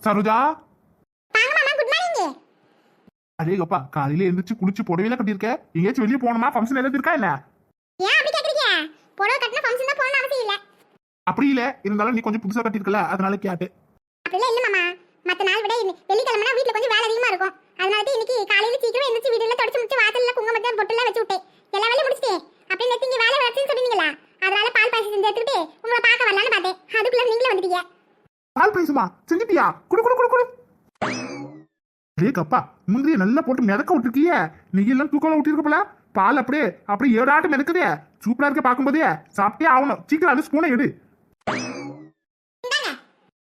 Saroja? Morning அடேங்கப்பா காலையில எழுந்திரிச்சு குளிச்சு புடவையில கட்டியிருக்க. எங்கேயாச்சும் வெளியே போகணுமா? ஃபங்க்ஷன் ஏதாவது இருக்கா என்ன ஏன் அப்படி கேக்குறீங்க? புடவை கட்டின ஃபங்க்ஷன் தான் போகணும் அவசியம் இல்ல. அப்படி இல்ல. இருந்தாலும் நீ கொஞ்சம் புதுசா கட்டியிருக்கல அதனால கேட்டேன். அப்படிலாம் இல்ல மாமா. மத்த நாள் விட வெள்ளிக்கிழமைனா வீட்ல கொஞ்சம் வேலை அதிகமா இருக்கும். அதனால தான் இன்னைக்கு காலையில சீக்கிரம் எந்திரிச்சு வீடுல தொடச்சு முடிச்சு வாசல்ல குங்குமத்தை பொட்டுலாம் வச்சு விட்டேன் எல்லா வேலையும் முடிச்சிட்டேன் அப்படியே நேத்து இங்க வேலை வச்சுன்னு சொன்னீங்களா அதனால பால் பாயசம் செஞ்சு எடுத்துட்டு உங்களை பார்க்க வரலான்னு பார்த்தேன் அதுக்குள்ள நீங்களும் வந்துட்டீங்க பால் பாயசமா செஞ்சுட்டியா? குடு குடு குடு குடு. கப்பா முந்திரிய நல்லா போட்டு மிதக்க விட்டுருக்கிய. நெய் எல்லாம் தூக்கம் விட்டுருக்கப்பல பால் அப்படியே அப்படியே ஏடாட்டம் மிதக்குதே. சூப்பரா இருக்க பார்க்கும்போதே. சாப்பிட்டே ஆகணும். சீக்கிரம் அது ஸ்பூனை எடு.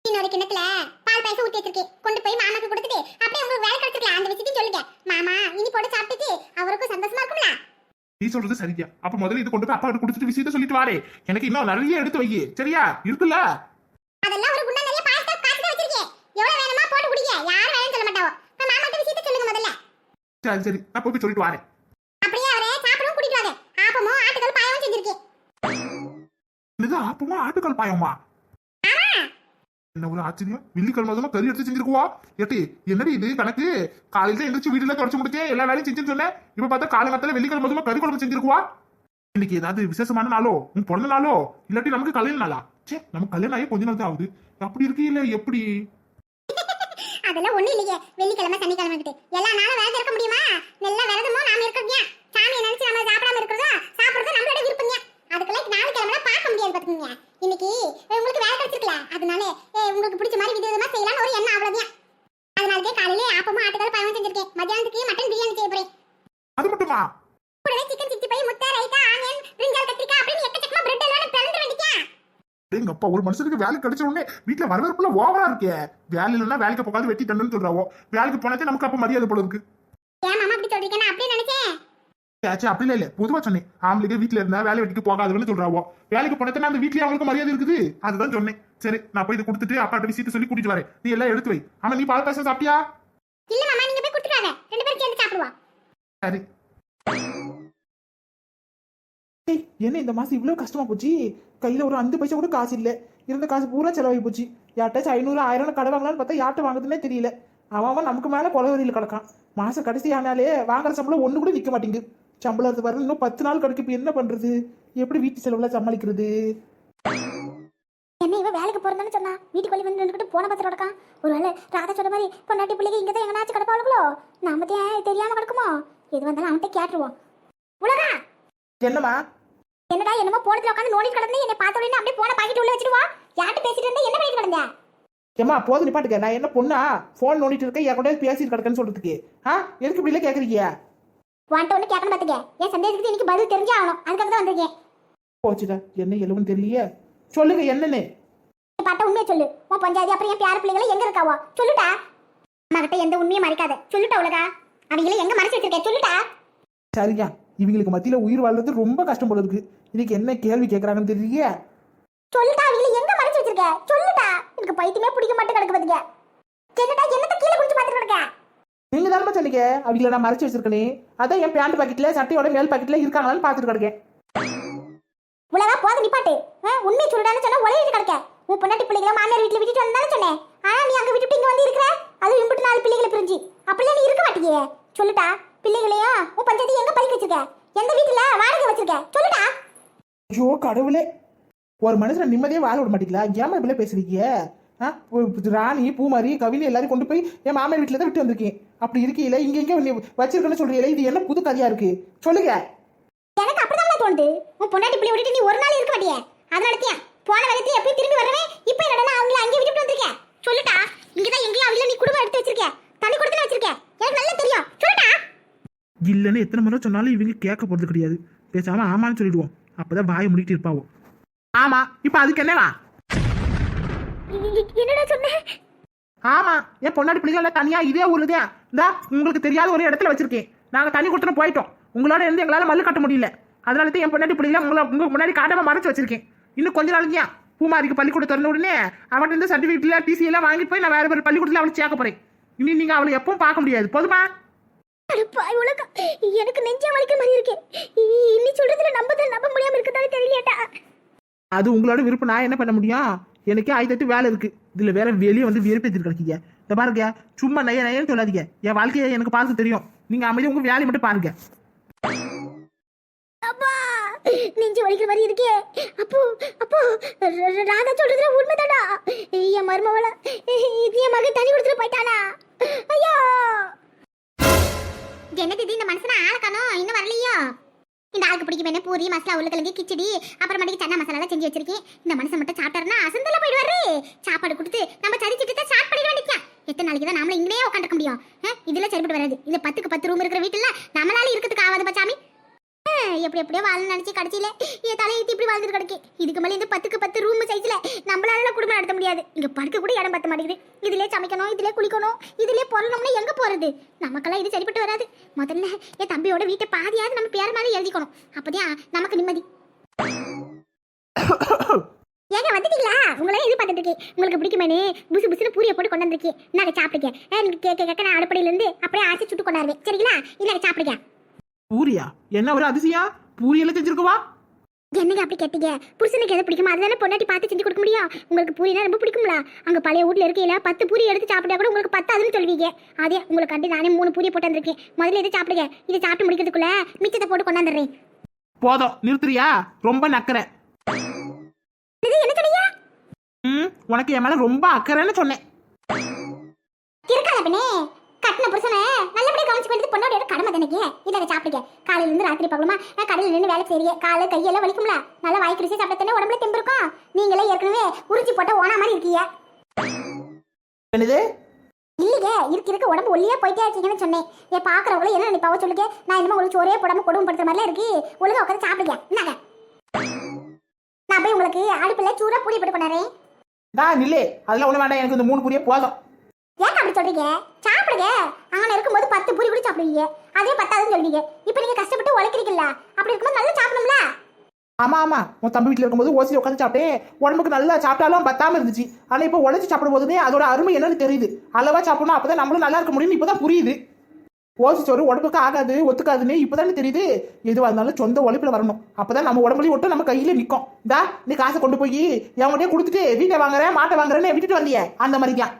இன்னொரு கிண்ணத்துல பால் பாயசம் ஊத்தி வச்சிருக்கேன். கொண்டு போய் மாமாக்கு கொடுத்துட்டு அப்படியே உங்களுக்கு வேலை கிடைச்சிருக்கலாம் அந்த விஷயத்தையும் சொல்லுங்க. மாமா இனி போட்டு சாப்பிட்டுட்டு அவருக்கும் சந்தோஷமா இருக்கும்ல? நீ சொல்றது சரியா அப்ப முதல்ல இது கொண்டு போய் அப்பா கொடுத்துட்டு விஷயத்த சொல்லிட்டு வாரே. எனக்கு இன்னும் நிறைய எடுத்து வை சரியா? இருக்குல்ல அதெல்லாம் ஒரு குண்டா நிறைய பாயசம் காய்ச்சி தான் வச்சிருக்கேன் எவ்வளவு வேணுமா போட்டு குடிங்க யாரும் வேணும்னு சொல்ல மாட்டாவோ இப்ப மாமாட்ட விஷயத்த சொல்லுங்க முதல்ல சரி சரி. நான் போய் சொல்லிட்டு வரேன். அப்படியே அவரே சாப்பிடவும் கூட்டிட்டு வாங்க. ஆப்பமும் ஆட்டுக்கல் பாயவும் செஞ்சிருக்கேன் இது ஆப்பமா ஆட்டுக்கால் பாயமா? என்ன ஒரு ஆச்சரியம்? வெள்ளிக்கிழமை தான் கறி எடுத்து செஞ்சிருக்குவா? ஏட்டி என்னடி இது கணக்கு? காலையில எந்திரிச்சு வீட்டுல தொடச்சு முடிச்சேன் எல்லா வேலையும் செஞ்சுன்னு சொன்னேன். இப்ப பார்த்தா காலங்கத்துல வெள்ளிக்கிழமை தான் கறி குழம்பு செஞ்சிருக்குவா? இன்னைக்கு ஏதாவது விசேஷமான நாளோ? உன் பிறந்த நாளோ? இல்லாட்டி நமக்கு கல்யாண நாளா? சே நமக்கு கல்யாணம் ஆகி கொஞ்ச நாள் தான் ஆகுது. அப்படி இருக்கு இல்ல எப்படி? அதெல்லாம் ஒண்ணு இல்லையே. வெள்ளிக்கிழமை சனிக்கிழமை கிட்ட எல்லா நாளும் விரதம் இருக்க முடியுமா? நல்ல விரதமோ நாம இருக்கிறோம் சாமியை நினைச்சு நம்ம சாப்பிடாம இருக்கிறதோ சாப்பிடுறது நம்மளோட விருப்பங்க அதுக்கெல்லாம் நாலு கிழமை பார்க்க முடியாது பாத்துக்கோங்க இன்னைக்கு உங்களுக்கு வேலை கிடைச்சிருக்கல? அதனால உங்களுக்கு பிடிச்ச மாதிரி விதவிதமா செய்யலாம்னு ஒரு எண்ணம் அவ்வளவுதான். அதனாலதே காலையில ஆப்பமும் ஆட்டுக்கல் பாயவும் செஞ்சிருக்கேன். மத்தியானத்துக்கு மட்டன் பிரியாணி செய்ய போறேன். அது மட்டுமா? கூடவே சிக்கன் சிக்ஸ்டி ஃபைவ் முட்டை எங்க அப்பா ஒரு மனுஷனுக்கு வேலை கிடைச்ச உடனே வீட்டுல வரவேற்புல ஓவரா இருக்கே. வேலை இல்லைன்னா வேலைக்கு போகாது வெட்டி தண்டுன்னு சொல்றாவோ. வேலைக்கு போனதே நமக்கு அப்ப மரியாதை போல இருக்கு. அப்படி இல்ல இல்ல. பொதுவா சொன்னேன். ஆம்பளைக்கு வீட்டுல இருந்தா வேலை வெட்டிக்கு போகாதுன்னு சொல்றாவோ. வேலைக்கு போனதுன்னா அந்த வீட்லயே அவங்களுக்கு மரியாதை இருக்குது. அதுதான் சொன்னேன். சரி நான் போய் இதை கொடுத்துட்டு அப்பாட்ட விஷயத்த சொல்லி கூட்டிட்டு வரேன். நீ எல்லாம் எடுத்து வை. ஆமா நீ பால் பாயசம் சாப்பிட்டியா? இல்ல மாமா நீங்க போய் கொடுத்துட்டு வாங்க. ரெண்டு பேரும் சேர்ந்து சாப்பிடுவோம். சரி. ஏய், என்ன இந்த மாசம் இவ்வளவு கஷ்டமா போச்சு? கையில ஒரு அஞ்சு பைசா கூட காசு இல்ல. இருந்த காசு பூரா செலவாகி போச்சு. யார்ட்டாச்சும் ஐநூறு ஆயிரம் கடை வாங்கலாம்னு பார்த்தா யார்ட்ட வாங்குதுன்னே தெரியல. அவன் அவன் நமக்கு மேல கொலவரியில் கிடக்கான். மாசம் கடைசி ஆனாலே வாங்குற சம்பளம் ஒண்ணு கூட நிக்க மாட்டேங்குது. சம்பளம் அது வர இன்னும் பத்து நாள் கிடைக்கும் இப்ப என்ன பண்றது? எப்படி வீட்டு செலவுல சமாளிக்கிறது? என்ன இவ வேலைக்கு போறதுன்னு சொன்னா வீட்டுக்கு வெளியே வந்து நின்றுட்டு போன பத்திரம் கிடக்கான். ஒருவேளை ராதா சொன்ன மாதிரி பொண்டாட்டி பிள்ளைங்க இங்க தான் எங்கனாச்சும் கிடப்பாளுகளோ நாம தெரியாம கிடக்குமோ? எது வந்தாலும் அவன்கிட்ட கேட்டுருவோம். உலகா! என்னம்மா? என்னடா என்னமோ போனதுல உட்காந்து நோடி கிடந்து என்னை பார்த்த உடனே அப்படியே போன பாக்கெட் உள்ள வச்சிருவா யார்கிட்ட பேசிட்டு இருந்தா என்ன பண்ணிட்டு கிடந்த? ஏம்மா போதும் நிப்பாட்டுக்க நான் என்ன பொண்ணா? ஃபோன் நோண்டிட்டு இருக்கேன் என் கூட பேசிட்டு கிடக்கேன்னு சொல்றதுக்கு. ஆ? எதுக்கு இப்படி எல்லாம் கேக்குறீங்க? வான்ட்ட ஒண்ணு கேட்கணும் பாத்துக்க. என் சந்தேகத்துக்கு இன்னைக்கு பதில் தெரிஞ்சே ஆகணும் அதுக்காக தான் வந்திருக்கேன். போச்சுடா. என்ன எழுவுன்னு தெரியலையே. சொல்லுங்க என்னன்னு. பாட்ட உண்மையை சொல்லு. உன் பஞ்சாயத்து அப்புறம் என் பேர பிள்ளைகளை எங்க இருக்காவோ? சொல்லுட்டா அம்மா கிட்ட எந்த உண்மையும் மறைக்காத. சொல்லுட்டா உலகா. அவங்கள எங்க மறைச்சு வச்சிருக்க? சொல்லுட்டா சரியா இவங்களுக்கு மத்தியில உயிர் வாழ்றது ரொம்ப கஷ்டம் போல இருக்கு. இதுக்கு என்ன கேள்வி கேக்குறாங்கன்னு தெரியலையே. சொல்லுடா அவங்கள எங்க மறைச்சு வச்சிருக்க? சொல்லுடா. எனக்கு பைத்தியமே பிடிக்க மாட்டேன் கிடக்கு பாத்துக்க. என்னடா என்னத்த கீழே குடிச்சு பாத்துட்டு கிடக்க? நீங்க தானே சொன்னீங்க? அவங்கள நான் மறைச்சு வச்சிருக்கனே. அதான் என் பேண்ட் பாக்கெட்ல சட்டையோட மேல் பாக்கெட்ல இருக்காங்களான்னு பாத்துட்டு கிடக்கேன். உலகா போத நிப்பாட்டு. உண்மையை சொல்லுடான்னு சொன்னா உலகிட்டு கிடக்க. உன் பொண்டாட்டி பிள்ளைகளை மாமியார் வீட்டுல விட்டுட்டு வந்தானே சொன்னேன். ஆனா நீ அங்க விட்டுட்டு இங்க வந்து இருக்கிற? அது இம்புட்டு நாலு பிள்ளைகளை பிரிஞ்சு. அப்படிலாம் நீ இருக்க மாட்டீங்க சொல்லுடா. பிள்ளைகளையும் உன் பஞ்சாயத்து எங்க பைக்கு வச்சிருக்க? எந்த வீட்டுல வாடகை வச்சிருக்க? சொல்லுடா. ஐயோ கடவுளே. ஒரு மனுஷனை நிம்மதியே வாழ விட மாட்டீங்களா? ஏமா இப்படிலாம் பேசுறீங்க? ராணி பூமாரி கவினி எல்லாரும் கொண்டு போய் என் மாமியார் வீட்டில் தான் விட்டு வந்திருக்கேன். அப்படி இருக்கையில இங்க எங்க நீ வச்சிருக்கேன்னு சொல்றீங்களே இது என்ன புது கதையா இருக்கு? சொல்லுங்க. எனக்கு அப்படிதான் தோணுது. உன் பொண்டாட்டி பிள்ளை விட்டுட்டு நீ ஒரு நாள் இருக்க மாட்டியே? அதனால தான் போன வேகத்துல எப்பயும் திரும்பி வரவே இப்போ என்னடா அவங்கள அங்கே விட்டுட்டு வந்திருக்கேன்? சொல்லுடா. இங்கதான் எங்கேயும் அவங்கள நீ குடும்பம் எடுத்து வச்சிருக்க. தனி கொடுத்து வச்சிருக்க. எனக்கு நல்லா தெரியும். சொல்லுடா. இல்லைன்னு எத்தனை முறை சொன்னாலும் இவங்க கேட்க போறது கிடையாது. பேசாம ஆமான்னு சொல்லிடுவோம். அப்பதான் வாயை முடிக்கிட்டு இருப்பாவோ. ஆமா இப்போ அதுக்கு என்னவா என்னடா சொன்னேன் ஆமா என் பொன்னாடி பிள்ளைகள தனியா இதே ஊர்ல தான் இந்தா உங்களுக்கு தெரியாத ஒரு இடத்துல வச்சிருக்கேன். நாங்க தனி கொடுத்துட்டு போயிட்டோம். உங்களோட இருந்து எங்களால மல்லு கட்ட முடியல. அதனால தான் என் பொன்னாடி பிள்ளைகளை உங்களை உங்க முன்னாடி காட்டாம மறைச்சு வச்சிருக்கேன். இன்னும் கொஞ்ச நாளைக்கு தான் பூமாரிக்கு பள்ளிக்கூடம் திறந்த உடனே அவன்கிட்ட இருந்து சர்டிஃபிகேட்ல டிசி எல்லாம் வாங்கிட்டு போய் நான் வேற வேற பள்ளிக்கூடத்துல அவளை சேர்க்க போறேன். இனி நீங்க அவளை எப்பவும் பார்க்க முடியாது. போதுமா? பாய் உலகம் எனக்கு நெஞ்சே வலிக்க மாதிரி இருக்கு. இன்னி சொல்றதுல நம்பதான் நம்ப முடியாம இருக்கதால தெரியலையாடா. அது உங்களோட விருப்பம் நான் என்ன பண்ண முடியும்? எனக்கே ஆயிரத்தி வேலை இருக்கு. இதுல வேற வெளியே வந்து வெறுப்பேற்றிட்டு கிடைக்கீங்க இந்த பாருங்க சும்மா நைய நையன்னு சொல்லாதீங்க. என் வாழ்க்கையை எனக்கு பார்க்க தெரியும். நீங்க அமைதி உங்க வேலையை மட்டும் பாருங்க. அப்பா நெஞ்சு வலிக்கிற மாதிரி இருக்கே. அப்போ அப்போ ராதா சொல்றதுல உண்மைதானா என் மருமவள இது என் மகன் தண்ணி கொடுத்துட்டு போயிட்டானா? ஐயோ! என்னது இது இந்த மனுஷனை ஆள இன்னும் வரலையோ? இந்த ஆளுக்கு பிடிக்கும் என்ன? பூரி மசாலா உருளைக்கிழங்கு கிச்சடி அப்புறமேட்டுக்கு சன்னா மசாலா செஞ்சு வச்சிருக்கேன். இந்த மனுஷன் மட்டும் சாப்பிட்டாருன்னா அசந்தல போயிடுவாரு. சாப்பாடு கொடுத்து நம்ம சதிச்சிட்டு தான் ஸ்டார்ட் பண்ணிட வேண்டியதான் எத்தனை நாளைக்கு தான் நம்மள இங்கேயே உட்காந்துருக்க முடியும்? இதுல சரிப்பட்டு வராது. இது பத்துக்கு பத்து ரூம் இருக்கிற வீட்டுல நம்மளால இருக்கிறதுக்கு ஆகாது பச்சாமி எப்படி எப்படியோ வாழ நினச்சி கடைசியில் என் தலையெழுத்து இப்படி வாழ்ந்துட்டு கிடக்கு. இதுக்கு மேலே இந்த பத்துக்கு பத்து ரூம் சைஸில் நம்மளால குடும்பம் நடத்த முடியாது. இங்க படுக்க கூட இடம் பத்த மாட்டேங்குது. இதுலயே சமைக்கணும் இதுலயே குளிக்கணும் இதிலே பொருளணும்னா எங்க போறது? நமக்கெல்லாம் இது சரிப்பட்டு வராது. முதல்ல என் தம்பியோட வீட்டை பாதியாவது நம்ம பேர் மாதிரி எழுதிக்கணும். அப்போதான் நமக்கு நிம்மதி. ஏங்க வந்துட்டீங்களா? உங்களே இது பார்த்துட்டு இருக்கேன். உங்களுக்கு பிடிக்குமேனே புசு புசுன்னு பூரியை போட்டு கொண்டு வந்திருக்கேன். நாங்க சாப்பிடுங்க கேட்க கேட்க நான் அடுப்படையில இருந்து அப்படியே ஆசை சுட்டு கொண்டாடுவேன் சரிங்களா? இல்லை சாப்பிடுங்க. பூரியா? என்ன ஒரு அதிசயம்? பூரியெல்லாம் செஞ்சிருக்குவா? என்னங்க அப்படி கேட்டீங்க? புருஷனுக்கு எது பிடிக்குமா அதுதானே பொண்டாட்டி பார்த்து செஞ்சு கொடுக்க முடியும். உங்களுக்கு பூரினா ரொம்ப பிடிக்கும்ல. அங்க பழைய வீட்ல இருக்கையில பத்து பூரி எடுத்து சாப்பிட்டா கூட உங்களுக்கு பத்தாதுன்னு சொல்வீங்க. அதே உங்களுக்கு கண்டு நானே மூணு பூரி போட்டு வந்திருக்கேன். முதல்ல இதை சாப்பிடுங்க? இதை சாப்பிட்டு முடிக்கிறதுக்குள்ள மிச்சத்தை போட்டு கொண்டாந்துடுறேன். போதும். நிறுத்துறியா? ரொம்ப நக்கற. என்ன சொன்னீங்க? ம் உனக்கு என் மேல ரொம்ப அக்கறைன்னு சொன்னேன். இருக்காத பின்னே கட்டின புருஷனை நல்லபடியா கவனிச்சு போயிட்டு பொண்ணோட கடமை தானே இதை சாப்பிடுங்க. காலையில இருந்து ராத்திரி பார்க்கலாமா நான் கடையில் நின்று வேலை செய்றீங்க காலை கையெல்லாம் வலிக்கும்ல. நல்லா வாய் கிரிசி சாப்பிட்டா உடம்புல தெம்பு இருக்கும். நீங்களே ஏற்கனவே உறிஞ்சி போட்ட ஓனா மாதிரி இருக்கீங்க. என்னது? இல்லைங்க இருக்க இருக்க. உடம்பு ஒல்லியா போயிட்டே இருக்கீங்கன்னு சொன்னேன். ஏன் பாக்குறவங்கள என்ன நினைப்பாவோ சொல்லுங்க. நான் என்னமோ உங்களுக்கு சோறே போடாம கொடுமை படுத்துற மாதிரிலாம் இருக்கு. ஒழுங்கா உட்காந்து சாப்பிடுங்க. என்னங்க நான் போய் உங்களுக்கு அடுப்புல சூடா பூரி போட்டு கொண்டாறேன் நான் நில்லே. அதெல்லாம் ஒண்ணு வேண்டாம். எனக்கு இந்த மூணு பூரியே போதும். ஏன் சொல்றீங்க? சாப்பிடுங்க. அங்கே இருக்கும்போது பத்து பூரி கூட சாப்பிடுவீங்க. அதே பத்தாதுன்னு சொல்வீங்க இப்போ நீங்க கஷ்டப்பட்டு உழைக்கிறீங்கல்ல. அப்படி இருக்கும்போது நல்லா சாப்பிடணும்ல? ஆமா ஆமா. உன் தம்பி வீட்டில் இருக்கும்போது ஓசியில் உட்காந்து சாப்பிட்டேன். உடம்புக்கு நல்லா சாப்பிட்டாலும் பத்தாம இருந்துச்சு. ஆனா இப்போ உழைச்சி சாப்பிடும் போதுமே அதோட அருமை என்னன்னு தெரியுது. அளவா சாப்பிடணும். அப்பதான் நம்மளும் நல்லா இருக்க முடியும்னு இப்போதான் புரியுது. ஓசி சோறு உடம்புக்கு ஆகாது ஒத்துக்காதுன்னு இப்போதானே தெரியுது. எதுவாக இருந்தாலும் சொந்த உழைப்பில் வரணும். அப்பதான் நம்ம உடம்புலையும் ஒட்டும் நம்ம கையில நிற்கும் இந்தா நீ காசை கொண்டு போய் எவன்கிட்டயே கொடுத்துட்டு வீட்டை வாங்குறேன் மாட்டை வாங்குறேன்னு விட்டுட்டு வந்தியே. அந்த மாதிரி தான்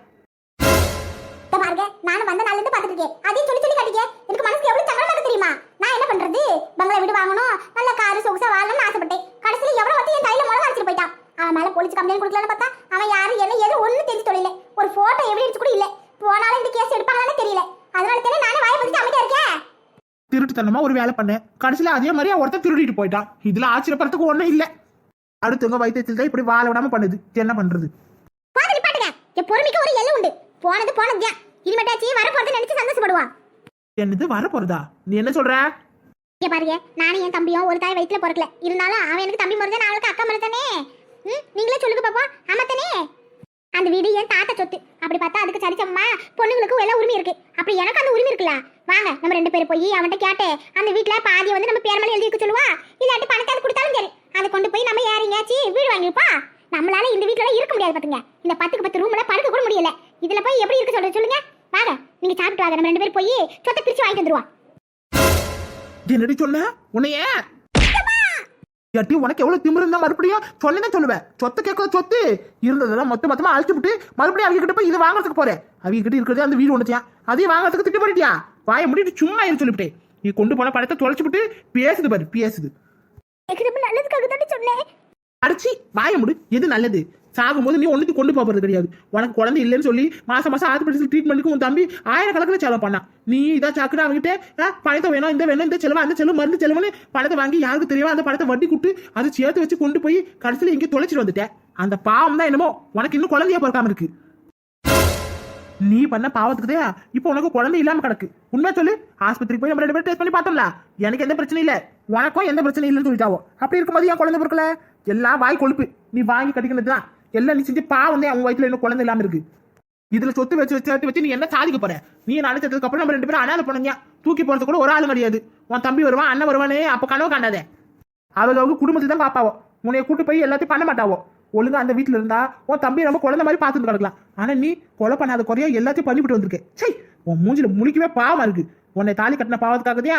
நானும் வந்த நாள்ல இருந்து பாத்துட்டு இருக்கேன் அதையும் சொல்லி சொல்லி காட்டிக்க எனக்கு மனசுக்கு எவ்வளவு சங்கடமா இருக்கு தெரியுமா? நான் என்ன பண்றது? பங்களா வீடு வாங்கணும். நல்ல காரு சொகுசா வாழணும்னு ஆசைப்பட்டேன். கடைசியில எவ்வளவு வந்து என் கையில முளை அடிச்சிட்டு போயிட்டான். அவன் மேல போலீஸ் கம்ப்ளைண்ட் கொடுக்கலான்னு பார்த்தா அவன் யாரு என்ன எது ஒண்ணு தெரிஞ்சு தொழில ஒரு போட்டோ எவிடன்ஸ் கூட இல்ல. போனாலும் இந்த கேஸ் எடுப்பாங்களான்னு தெரியல. அதனால தானே நானே வாய் பதிச்சு அமைதியா இருக்கேன்? திருட்டுத்தனமா ஒரு வேலை பண்ணேன். கடைசியில அதே மாதிரி ஒருத்தன் திருடிட்டு போயிட்டான். இதுல ஆச்சரியப்படுறதுக்கு ஒண்ணும் இல்ல. அடுத்தவங்க வயிற்றுல தான் இப்படி வாழ விடாம பண்ணுது. என்ன பண்றது? பாத்து நிப்பாட்டுங்க. என் பொறுமைக்கு ஒரு எல்லை உண்டு. போனது போனது இனிமேட்டாச்சு வரப்போறது நினைச்சு சந்தோஷப்படுவான் என்னது வர போறதா? நீ என்ன சொல்ற? இங்க பாருங்க நானும் என் தம்பியும் ஒரு தாய் வயித்துல பிறக்கல. இருந்தாலும் அவன் எனக்கு தம்பி முறை நான் அக்கா முறை தானே? ம்? நீங்களே சொல்லுங்க பாப்பா ஆமா தானே? அந்த வீடு என் தாத்தா சொத்து. அப்படி பார்த்தா அதுக்கு சரிசமமா பொண்ணுங்களுக்கு எல்லாம் உரிமை இருக்கு. அப்படி எனக்கு அந்த உரிமை இருக்குல்ல? வாங்க நம்ம ரெண்டு பேரும் போய் அவன்கிட்ட கேட்டு அந்த வீட்ல பாதியை வந்து நம்ம பேர் மேல எழுதி வைக்க சொல்லுவா? இல்லாட்டி பணத்தை அது கொடுத்தாலும் சரி. அதை கொண்டு போய் நம்ம யாரையாச்சு வீடு வாங்கிப்பா நம்மளால இந்த வீட்ல எல்லாம் இருக்க முடியாது பாத்துங்க. இந்த பத்துக்கு பத்து ரூம்ல படுக்க கூட முடியல. இதுல போய் எப்படி இருக்க சொல்றது சொல்லுங்க. வாங்க நீங்க சாப்பிட்டு வாங்க. நம்ம ரெண்டு பேரும் போய் சொத்தை பிரிச்சு வாங்கிட்டு வந்துருவா. என்னடி சொன்ன? உன்னைய? ஏட்டி உனக்கு எவ்வளவு திமிரு இருந்தா மறுபடியும் சொன்னதான் சொல்லுவேன். சொத்து கேட்க சொத்து இருந்ததெல்லாம் மொத்த மொத்தமா அழிச்சு விட்டு மறுபடியும் அவங்க கிட்ட போய் இதை வாங்குறதுக்கு போறேன். அவங்க கிட்ட இருக்கிறது அந்த வீடு ஒன்றுச்சியா அதையும் வாங்குறதுக்கு திட்டு பண்ணிட்டியா வாயை முடிட்டு சும்மா இரு சொல்லிவிட்டேன். நீ கொண்டு போன படத்தை தொலைச்சு விட்டு பேசுது பாரு பேசுது. நல்லதுக்காக தானே சொன்னேன். அடிச்சு வாய முடு. எது நல்லது? சாகும்போது நீ ஒன்றுக்கு கொண்டு போகிறது கிடையாது. உனக்கு குழந்தை இல்லைன்னு சொல்லி மாதம் மாதம் ஆஸ்பத்திரி ட்ரீட்மெண்ட்டுக்கு உன் தம்பி ஆயிரக்கணக்கில் செலவு பண்ணான் நீ இதா சாக்குடா அவங்ககிட்ட "ஆ, பணத்தை வேணும் இந்த வேணும் இந்த செலவு அந்த செலவு மருந்து செலவுன்னு பணத்தை வாங்கி யாருக்கு தெரியுமோ அந்த பணத்தை வட்டி கொடுத்து அதை சேர்த்து வச்சு கொண்டு போய் கடைசியில் இங்கே தொலைச்சிட்டு வந்துட்டேன் அந்த பாவம் தான் என்னமோ உனக்கு இன்னும் குழந்தையா பிறக்காம இருக்கு. நீ பண்ண பாவத்துக்கு இப்போ உனக்கு குழந்தை இல்லாம கிடக்கு. உண்மை சொல்லு. ஆஸ்பத்திரிக்கு போய் நம்ம ரெண்டு பேரும் டெஸ்ட் பண்ணி பார்த்தோம்ல. எனக்கு எந்த பிரச்சனையும் இல்லை. உனக்கும் எந்த பிரச்சனையும் இல்லைன்னு சொல்லிட்டாவோ. அப்படி இருக்கும்போது என் குழந்தை பிறக்கல? எல்லாம் வாய் கொழுப்பு. நீ வாங்கி கட்டிக்கினது தான் எல்லாம் நீ செஞ்சு பாவம் தான் அவன் வயிற்றுல இன்னும் குழந்தை இல்லாம இருக்கு. இதுல சொத்து வச்சு வச்சு வச்சு நீ என்ன சாதிக்க போற? நீ நினைச்சதுக்கு அப்புறம் நம்ம ரெண்டு பேரும் அனாத பண்ணுங்க. தூக்கி போறது கூட ஒரு ஆள் கிடையாது. உன் தம்பி வருவான் அண்ணன் வருவானே அப்ப கனவு காண்டாதே அவங்க அவங்க குடும்பத்தை தான் பாப்பாவோ. உன்னைய கூட்டு போய் எல்லாத்தையும் பண்ண மாட்டாவோ. ஒழுங்கா அந்த வீட்டுல இருந்தா உன் தம்பி ரொம்ப குழந்தை மாதிரி பார்த்துட்டு கிடக்கலாம். ஆனா நீ கொலை பண்ணாத குறையா எல்லாத்தையும் பண்ணிவிட்டு வந்திருக்க. சை உன் மூஞ்சில முழிக்கவே பாவம் இருக்கு. உன்னை தாலி கட்டின பாவத்துக்காகதே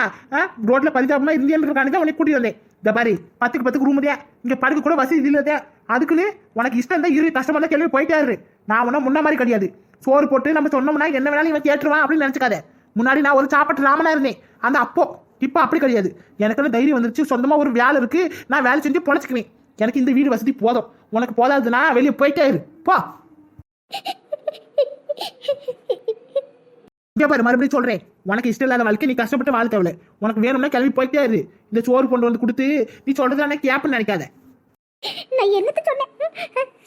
ரோட்ல பரிதாபமா இருந்தியன்றதுக்கான உன்னை கூட்டிட்டு வந்தேன். இந்த பாரு பத்துக்கு பத்துக்கு ரூம் இங்க படுக்க கூட வசதி இல்லதே அதுக்குன்னு உனக்கு இஷ்டம் தான் இரு கஷ்டமான தான் கேள்வி போயிட்டாரு நான் ஒன்றும் முன்ன மாதிரி கிடையாது. சோறு போட்டு நம்ம சொன்னோம்னா என்ன வேணாலும் இவன் கேட்டுருவான் அப்படின்னு நினச்சிக்காத. முன்னாடி நான் ஒரு சாப்பாட்டு ராமனா இருந்தேன். அந்த அப்போ இப்போ அப்படி கிடையாது. எனக்குன்னு தைரியம் வந்துருச்சு. சொந்தமாக ஒரு வேலை இருக்கு. நான் வேலை செஞ்சு பொழைச்சிக்குவேன். எனக்கு இந்த வீடு வசதி போதும். உனக்கு போதாதுன்னா வெளியே போயிட்டே இரு. போ. இங்கே பாரு மறுபடியும் சொல்கிறேன் உனக்கு இஷ்டம் இல்லாத வாழ்க்கை நீ கஷ்டப்பட்டு வாழ் தேவையில்ல. உனக்கு வேணும்னா கிளம்பி போயிட்டே இரு. இந்த சோறு கொண்டு வந்து கொடுத்து நீ சொல்றதானே கேப்புன்னு நினைக்காத. நான் என்னத்த சொன்னேன்?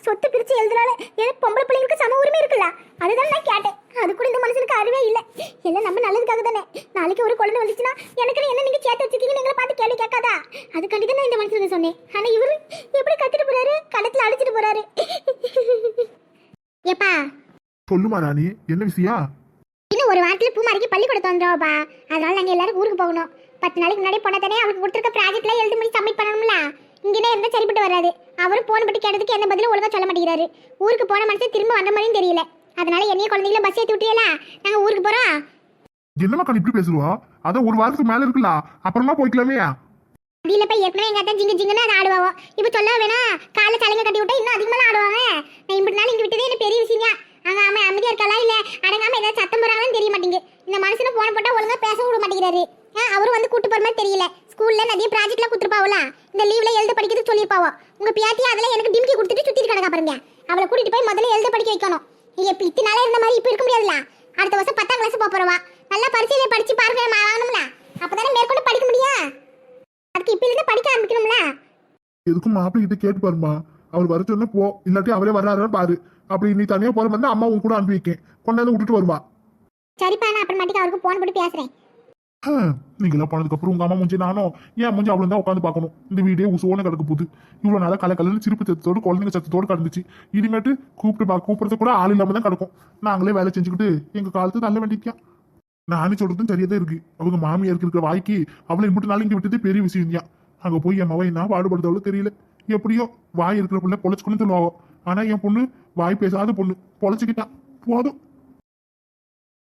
சொத்து பிரிச்சு எழுதுறால எனக்கு பொம்பளை பிள்ளைங்களுக்கு சம உரிமை இருக்குல்ல? அதுதான் நான் கேட்டேன். அது கூட இந்த மனுஷனுக்கு அறிவே இல்ல. எல்லாம் நம்ம நல்லதுக்காக தானே. நாளைக்கு ஒரு குழந்தை வந்துச்சுன்னா எனக்கு என்ன நீங்க சேர்த்து வச்சிருக்கீங்கன்னு எங்களை பார்த்து கேள்வி கேட்காதா? அதுக்காண்டி தான் நான் இந்த மனுஷனுக்கு சொன்னேன். ஆனா இவரு எப்படி கத்திட்டு போறாரு? கணத்துல அடிச்சிட்டு போறாரு. ஏப்பா. சொல்லுமா ராணி என்ன விஷயம்? இன்னும் ஒரு வாரத்துல பூமாரிக்கு பள்ளிக்கூடத்து வந்துடுவாப்பா அதனால நாங்க எல்லாரும் ஊருக்கு போகணும். பத்து நாளைக்கு முன்னாடி போனா தானே அவருக்கு கொடுத்துருக்க ப்ராஜெக்ட்ல எழுதி முடிச்சு சப்மிட் பண்ணணும்ல? இங்கே இருந்தா சரிப்பட்டு வராது. அவரும் போன் பட்டு கேட்டதுக்கு எந்த பதிலும் ஒழுங்கா சொல்ல மாட்டேங்கிறாரு. ஊருக்கு போன மனுஷன் திரும்ப வந்த மாதிரியும் தெரியல. அதனால என்னைய குழந்தைங்கள பஸ் ஏத்தி விட்டியல நாங்க ஊருக்கு போறோம். என்னமா கண்ணு இப்படி பேசுவா அதான் ஒரு வாரத்துக்கு மேல இருக்குல்ல. அப்புறமா போய்க்கலாமே. அடியில போய் ஏற்கனவே எங்க அத்தான் ஜிங்கு ஜிங்குன்னு அதை ஆடுவாவோ. இப்போ சொல்ல வேணா காலைல தலைங்க கட்டி விட்டா இன்னும் அதிகமாக ஆடுவாங்க. நான் இப்படி நாள் இங்க விட்டதே எனக்கு பெரிய விஷயம் அங்க அம்மா அமைதியா இருக்காளா இல்ல? அடங்காம ஏதாவது சத்தம் போறாங்கன்னு தெரிய மாட்டேங்குது. இந்த மனுஷனை போன போட்டா ஒழுங்கா பேச விட மாட்டேங்கிறாரு. அவரும் வந்து கூட்டு போற மாதிரி தெரியல. ஸ்கூல்ல நிறைய ப்ராஜெக்ட்ல கொடுத்துருப்பாவல. இந்த லீவ்ல எழுத படிக்கிறதுக்கு சொல்லியிருப்பாவோ. உங்க பியாத்தி அதெல்லாம் எனக்கு டிம்கி கொடுத்துட்டு சுத்திட்டு கிடக்கா பாருங்க. அவளை கூட்டிட்டு போய் முதல்ல எழுத படிக்க வைக்கணும். நீங்க இப்ப இத்தனை நாளா இருந்த மாதிரி இப்ப இருக்க முடியாதுல அடுத்த வருஷம் பத்தாம் கிளாஸ் போக போறவா. நல்லா பரிசையில படிச்சு பார்க்க வாங்கணும்ல. அப்பதானே மேற்கொண்டு படிக்க முடியும். அதுக்கு இப்ப இருந்து படிக்க ஆரம்பிக்கணும்ல. எதுக்கும் மாப்பிள்ளை கிட்ட கேட்டு பாருமா அவர் வர சொன்னா போ இல்லாட்டி அவரே வர்றாரு பாரு. அப்படி நீ தனியா போற மாதிரி அம்மா உன் கூட அனுப்பி வைக்கேன். கொண்டாந்து விட்டுட்டு வருவா. சரிப்பா நான் அப்புறமாட்டிக்கு அவருக்கு போன் போட்டு பேசுறேன். நீங்களாம் போனதுக்கப்புறம் உங்கள் உங்க அம்மா முஞ்சி நானும் ஏன் மூஞ்சி அவ்வளோ தான் உட்காந்து பார்க்கணும்? இந்த வீடே உசுவோன கிடக்கு போகுது. இவ்வளோ நாளாக கலை கலன்னு சிரிப்பு சத்தத்தோடு குழந்தைங்க சத்தத்தோடு கிடந்துச்சு. இனிமேட்டு கூப்பிட்டு பா கூப்பிடுறது கூட ஆள் இல்லாமல் தான் கிடக்கும். நாங்களே வேலை செஞ்சுக்கிட்டு எங்கள் காலத்து நல்ல வேண்டிக்கா நானும் சொல்கிறதும் சரியாக தான் இருக்குது அவங்க மாமியாருக்கு இருக்கிற வாய்க்கு அவளை இம்பிட்டு நாள் இங்கே விட்டதே பெரிய விஷயம் தான் அங்கே போய் என் மவன் என்ன பாடுபடுறதவளோ தெரியல. எப்படியோ வாய் இருக்கிற பிள்ளை பொழைச்சிக்கணும்னு சொல்லுவாங்க ஆனால் என் பொண்ணு வாய் பேசாத பொண்ணு. பொழைச்சுக்கிட்டா. போதும்.